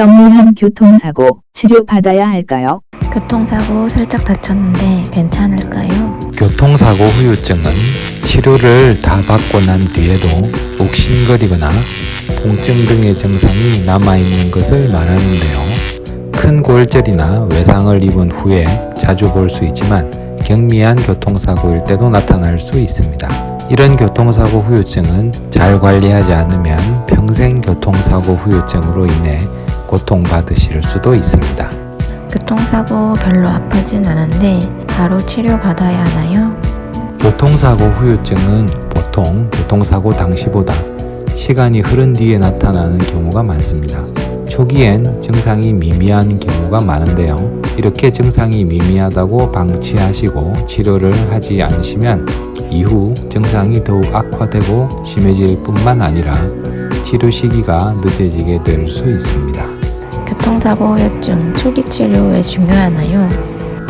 경미한 교통사고 치료받아야 할까요? 교통사고 살짝 다쳤는데 괜찮을까요? 교통사고 후유증은 치료를 다 받고 난 뒤에도 욱신거리거나 통증 등의 증상이 남아있는 것을 말하는데요. 큰 골절이나 외상을 입은 후에 자주 볼 수 있지만 경미한 교통사고일 때도 나타날 수 있습니다. 이런 교통사고 후유증은 잘 관리하지 않으면 평생 교통사고 후유증으로 인해 고통받으실 수도 있습니다. 교통사고 별로 아프진 않은데 바로 치료받아야 하나요? 교통사고 후유증은 보통 교통사고 당시보다 시간이 흐른 뒤에 나타나는 경우가 많습니다. 초기엔 증상이 미미한 경우가 많은데요. 이렇게 증상이 미미하다고 방치하시고 치료를 하지 않으시면 이후 증상이 더욱 악화되고 심해질 뿐만 아니라 치료 시기가 늦어지게 될 수 있습니다. 교통사고 후유증 초기 치료에 중요하나요?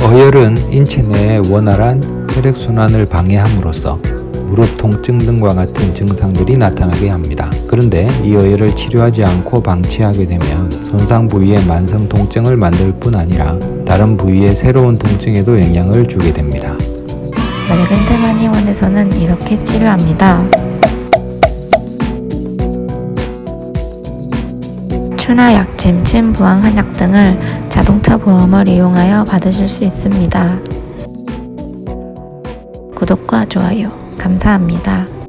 어혈은 인체 내의 원활한 혈액순환을 방해함으로써 무릎 통증 등과 같은 증상들이 나타나게 합니다. 그런데 이 어혈을 치료하지 않고 방치하게 되면 손상 부위의 만성 통증을 만들 뿐 아니라 다른 부위의 새로운 통증에도 영향을 주게 됩니다. 맑은 세마니원에서는 이렇게 치료합니다. 추나 약침, 침, 부항, 한약 등을 자동차 보험을 이용하여 받으실 수 있습니다. 구독과 좋아요 감사합니다.